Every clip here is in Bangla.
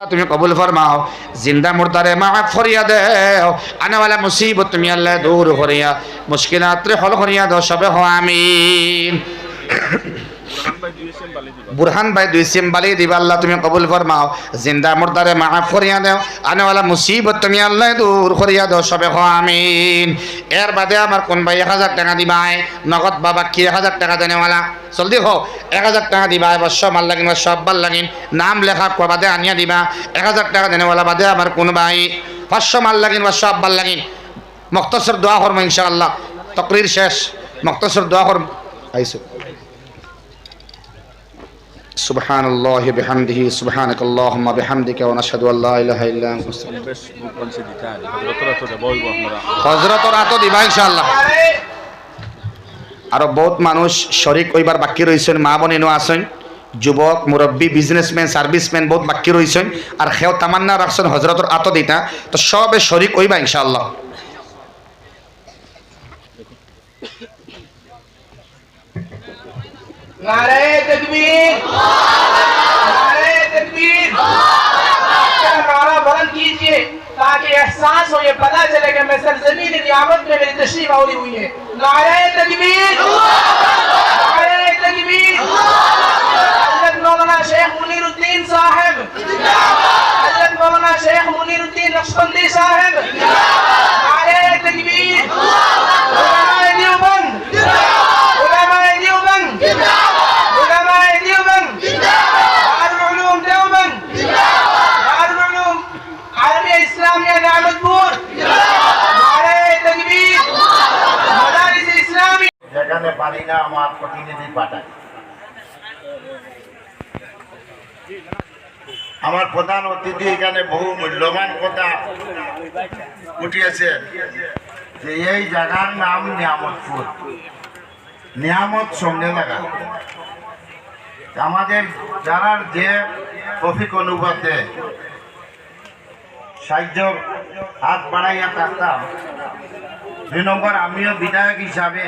তুমি কবুল ফরমাও, জিন্দা মুর্দারে মাফ ফরিয়া দেও। আনাওয়ালা মুসিবত তুমি আল্লাহ দূর করিয়া, মুশকিলাত হল করিয়া দাও, সবে হো আমিন। বুরহান ভাই দুই সিম বালি দিবা। আল্লাহ তুমি কবুল ফরমাও। জিন্দা মুর্দারে মাফ করিয়া দেও, আনেওয়ালা মুসিবত তুমি আল্লাহ দূর করিয়া দাও, সবে হো, আমিন। এর বাদে আমার কোন ভাই এক হাজার টাকা দিবাই? নগদ বাবা কি এক হাজার টাকা দেনেওয়ালা জলদি হো, এক হাজার টাকা দিবা এবার সব মাল লাগিন সব ভালো লাগিন নাম লেখা বাদে আনিয়া দিবা, এক হাজার টাকা দেনেওয়ালা বাদে আমার কোন ভাই? পাঁচশো মাল লাগিন বা সব ভালো লাগিন মক্তসর দোয়া করব ইনশাআল্লাহ। তকরির শেষ। মক্তসর দোয়া করব। আইসো। سبحان الله بحمده سبحانك اللهم بحمدك ونشهد ان لا اله الا انت نستغفرك বেশ বুকবানসি দিতানি হজরতরা তো বলব আপনারা হজরতর আতো দিবা ইনশাআল্লাহ আরো বহুত মানুষ শরিক ওইবার বাকি রয়েছেন মা বোনেও আছেন যুবক মুরব্বী বিজনেসম্যান সার্ভিসম্যান বহুত বাকি রয়েছেন আর সেও তামান্না রাখছেন হজরতর আতো দিতা তো সবে শরিক ওইবা ইনশাআল্লাহ نعرہ تکبیر۔ نعرہ تکبیر۔ نعرہ بلند کیجیے تاکہ احساس ہو، یہ پتا چلے کہ میں سر زمین نیامت میں میری تشریف آوری ہوئی ہے۔ نعرہ تکبیر۔ نعرہ تکبیر۔ حضرت مولانا شیخ منیر الدین صاحب۔ حضرت مولانا شیخ منیر الدین رخشبندی صاحب حضرت مولانا شیخ منیر نقشبندی صاحب۔ না, আমার প্রতিনিধি পাঠায়। আমার প্রধান অতিথি এখানে বহু মূল্যবান কথা উঠিয়েছে যে এই জায়গার নাম নিয়ামতপুর। নিয়ামত সঙ্গে লাগা আমাদের যারা যে টফিক অনুপাতে সাহায্য হাত বাড়াইয়া থাকতাম, দুই নম্বর আমিও বিধায়ক হিসাবে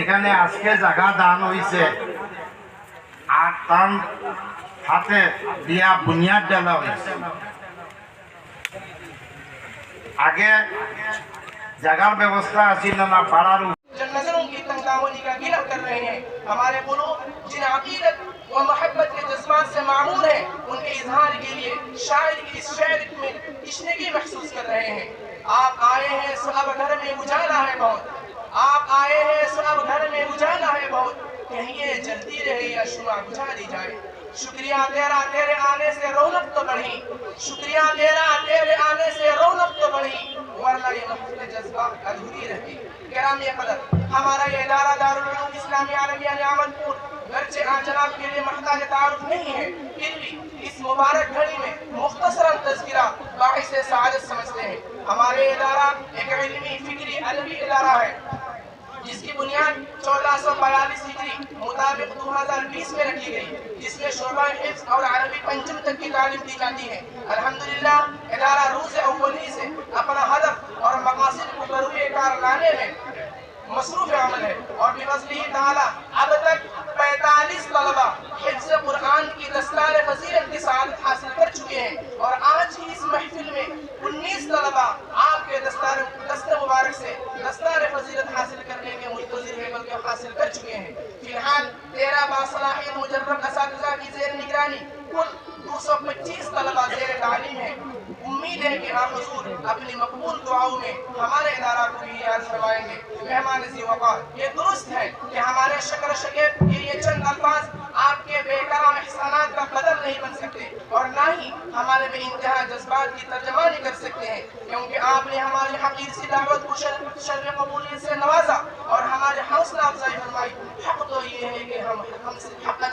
এখানে আজকে জায়গা দান হইছে। আর তার হাতে দিয়া বুনিয়াদ দেওয়া হয়েছে আগে জায়গার ব্যবস্থা আছিল না পাড়ার ہمارے جن عقیدت اور محبت کے جذبات سے معمور ہے ان کے اظہار کے لیے شاعر کی اس شعر میں محسوس کر رہے ہیں آپ آئے ہیں صحابہ گھر میں اجالا ہے بہت آپ آئے ہیں، سب گھر میں اجالا ہے بہت۔ کہیں یہ جلدی رہی یا شعا بجھا دی جائے۔ شکریہ تیرا تیرے آنے سے رونک تو بڑھی۔ شکریہ تیرا تیرے آنے سے رونک تو بڑھی۔ ورنہ یہ محفل جذبہ ادھوری رہتی یہ قدر۔ ہمارا یہ ادارہ دار دارالعلوم اسلامی عالمی علی نعمت پور گرچہ آن جناب کے لیے محتاج تعارف نہیں ہے۔ پھر بھی اس مبارک گھڑی میں مختصرا تذکرہ باعث سعادت سمجھتے ہیں۔ ہمارے ادارہ درمیان چودہ سو بیالیس ہجری مطابق دو ہزار بیس میں رکھی گئی، جس میں شعبہ حفظ اور عربی پنجم تک کی تعلیم دی جاتی ہے۔ الحمدللہ صلاحیت مجرب اساتذہ کی زیر نگرانی کل دو سو پچیس طلبہ زیر تعلیم ہیں امید ہے کہ ہاں حضور اپنی مقبول دعاؤں میں ہمارے ادارہ کو بھی یاد کروائیں گے مہمان زی وقع یہ درست ہے کہ ہمارے شکر شکیب کے یہ چند الفاظ آپ کے بے کرام احسانات کا قدر نہیں بن سکتے اور نہ ہی ہمارے بے انتہا جذبات کی ترجمانی کر سکتے ہیں کیونکہ آپ نے ہمارے حقیر سی دعوت کو شرم قبولیت سے نوازا اور ہمارے حوصلہ افزائی فرمائی حق تو یہ ہے کہ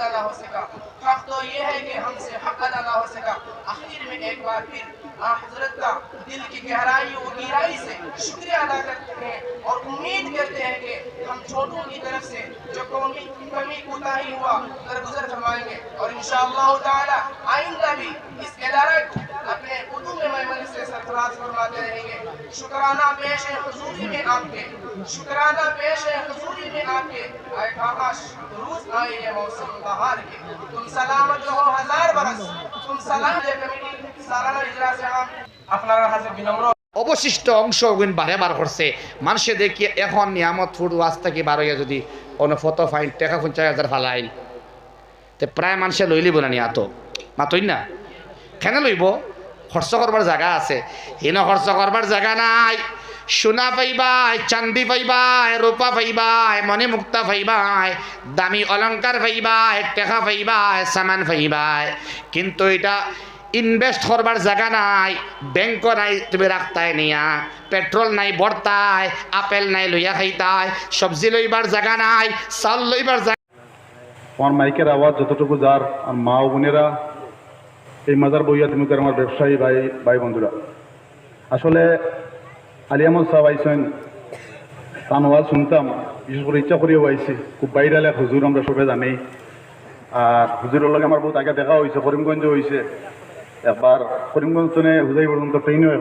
نہ ہو سکا۔ حق تو یہ ہے کہ ہم سے حق ادا نہ ہو سکا۔ آخر میں ایک بار پھر آن حضرت کا دل کی گہرائی و گیرائی سے شکریہ ادا کرتے ہیں اور امید کرتے ہیں کہ ہم چھوٹوں کی طرف سے جو قومی کمی کوتا ہی ہوا، درگزر فرمائیں گے۔ اور انشاءاللہ تعالی آئندہ بھی اس ادارہ کو اپنے قدوم محمد سے سرفراز فرماتے رہیں گے۔ شکرانہ پیش ہے حضوری میں آپ کے۔ شکرانہ پیش ہے حضوری में आपके आए काश रोज आए ये मौसम बहार के तुम सलामत रहो हजार बरस तुम सलाम ले कमेटी सालाना इजलास आम আপনারা কাছে বিনম্র অবশিষ্ট অংশ গুণ বারে বার করছে মানুষে দেখি এখন নিয়ামত ফুড ওয়াজ থেকে বার হইয়া যদি কোনো ফটো ফাইন টাকা পঞ্চাশ হাজার ফালাইল তে প্রায় মানুষে লই লিব না নিয়া তো মাতই না কেন লইব খরচ করবার জায়গা আছে হিন খরচ করবার জায়গা নাই সোনা পাইবাই চান্দি পাইবাই রূপা পাইবাই মণি মুক্তা পাইবাই দামি অলংকার পাইবাই টেকা পাইবাই সামান পাইবাই কিন্তু এটা ইনভেস্ট করবার জায়গা নাই ব্যাংক নাই, তুমি রাখতায় নিয়া। পেট্রোল নাই বর্তায় আপেল নাই, লইয়া খাইতায় সবজি লইবার জায়গা নাই, চাল লইবার জায়গা আমার মাইকের আওয়াজ যতটুকু যার, আর মা ও বোনেরা, এই মাজার বইয়া তুমি আমার ব্যবসায়ী ভাই ভাই বন্ধুরা। আসলে আলিয়ামদ সাহেব আইসেন তান ওয়াজ শুনতাম, বিশেষ করে ইচ্ছা করিও আইছি খুব বাইরে এক হুজুর আমরা সবে জানি আর হুজুরের লগে আমার বহুত আগে দেখা হয়েছে করিমগঞ্জে হয়েছে একবার করিমগঞ্জ থেকে হুজাই পর্যন্ত ট্রেনও